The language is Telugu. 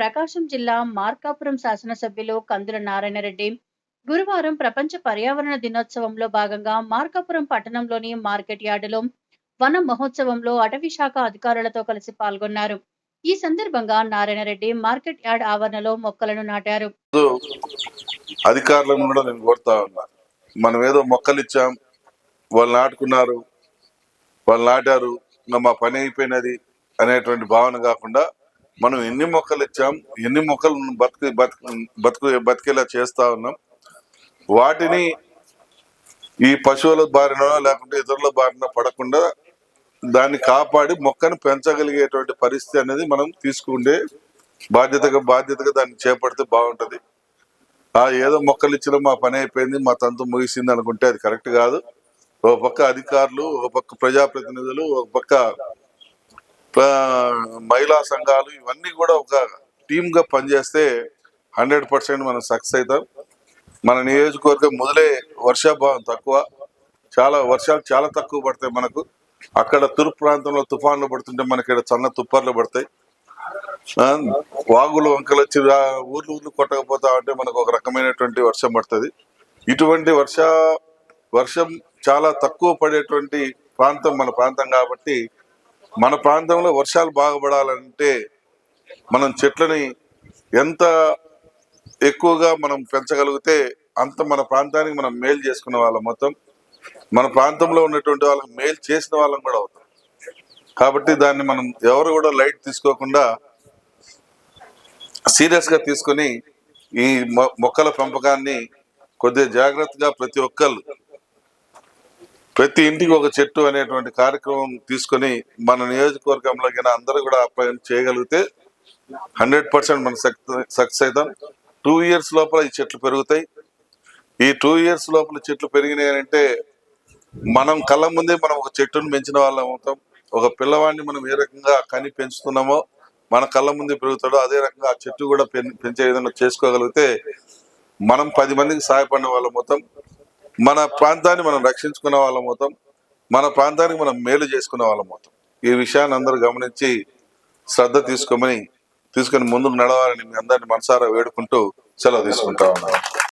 ప్రకాశం జిల్లా మార్కాపురం శాసనసభ్యులు కందుల నారాయణరెడ్డి. గురువారం ప్రపంచ పర్యావరణ దినోత్సవంలో భాగంగా మార్కాపురం పట్టణంలోని మార్కెట్ యార్డులో వన మహోత్సవంలో అటవీ శాఖ అధికారులతో కలిసి పాల్గొన్నారు. ఈ సందర్భంగా నారాయణరెడ్డి మార్కెట్ యార్డ్ ఆవరణలో మొక్కలను నాటారు. అధికారులను కూడా నేను కోరుతా ఉన్నా. మనం ఏదో మొక్కలు ఇచ్చాం వాళ్ళు నాటుకున్నారు వాళ్ళు నాటారు మా పని అయిపోయినది అనేటువంటి భావన కాకుండా మనం ఎన్ని మొక్కలు ఇచ్చాం ఎన్ని మొక్కలు బతుకు బతుకు బతుకు బతికేలా చేస్తా ఉన్నాం. వాటిని ఈ పశువుల బారిన లేకుంటే ఇతరుల బారిన పడకుండా దాన్ని కాపాడి మొక్కను పెంచగలిగేటువంటి పరిస్థితి అనేది మనం తీసుకుంటే బాధ్యతగా బాధ్యతగా దాన్ని చేపడితే బాగుంటుంది. ఆ ఏదో మొక్కలు ఇచ్చిన మా పని అయిపోయింది మా తంతు ముగిసింది అనుకుంటే అది కరెక్ట్ కాదు. ఒక పక్క అధికారులు ఒక పక్క ప్రజాప్రతినిధులు ఒక పక్క మహిళా సంఘాలు ఇవన్నీ కూడా ఒక టీమ్గా పనిచేస్తే హండ్రెడ్ పర్సెంట్ మనం సక్సెస్ అవుతాం. మన నియోజకవర్గం మొదలే వర్షాభావం తక్కువ చాలా వర్షాలు చాలా తక్కువ పడతాయి మనకు. అక్కడ తూర్పు ప్రాంతంలో తుఫాన్లు పడుతుంటే మనకి ఇక్కడ సన్న తుప్పర్లు పడతాయి. వాగులు వంకలు వచ్చి ఊర్లు ఊర్లు కొట్టకపోతా ఉంటే మనకు ఒక రకమైనటువంటి వర్షం పడుతుంది. ఇటువంటి వర్ష వర్షం చాలా తక్కువ పడేటువంటి ప్రాంతం మన ప్రాంతం కాబట్టి మన ప్రాంతంలో వర్షాలు బాగుపడాలంటే మనం చెట్లని ఎంత ఎక్కువగా మనం పెంచగలిగితే అంత మన ప్రాంతానికి మనం మేలు చేసుకునే వాళ్ళం మొత్తం. మన ప్రాంతంలో ఉన్నటువంటి వాళ్ళకి మేలు చేసిన వాళ్ళం కూడా అవుతాం. కాబట్టి దాన్ని మనం ఎవరు కూడా లైట్ తీసుకోకుండా సీరియస్గా తీసుకొని ఈ మొ- మొక్కల పెంపకాన్ని కొద్దిగా జాగ్రత్తగా ప్రతి ఒక్కరు ప్రతి ఇంటికి ఒక చెట్టు అనేటువంటి కార్యక్రమం తీసుకొని మన నియోజకవర్గంలో కింద అందరూ కూడా అప్లై చేయగలిగితే హండ్రెడ్ పర్సెంట్ మనం సక్సెస్ అవుతాం. టూ ఇయర్స్ లోపల ఈ చెట్లు పెరుగుతాయి. ఈ టూ ఇయర్స్ లోపల చెట్లు పెరిగినాయి అంటే మనం కళ్ళ ముందే మనం ఒక చెట్టును పెంచిన వాళ్ళం అవుతాం. ఒక పిల్లవాడిని మనం ఏ రకంగా కని పెంచుతున్నామో మన కళ్ళ ముందే పెరుగుతాడో అదే రకంగా ఆ చెట్టు కూడా పెంచే విధంగా చేసుకోగలిగితే మనం పది మందికి సహాయపడిన వాళ్ళం అవుతాం. మన ప్రాంతాన్ని మనం రక్షించుకున్న వాళ్ళం అవుతాం. మన ప్రాంతానికి మనం మేలు చేసుకున్న వాళ్ళం అవుతాం. ఈ విషయాన్ని అందరూ గమనించి శ్రద్ధ తీసుకోమని తీసుకొని ముందుకు నడవాలని మీ అందరిని మనసారా వేడుకుంటూ సెలవు తీసుకుంటా ఉన్నాను.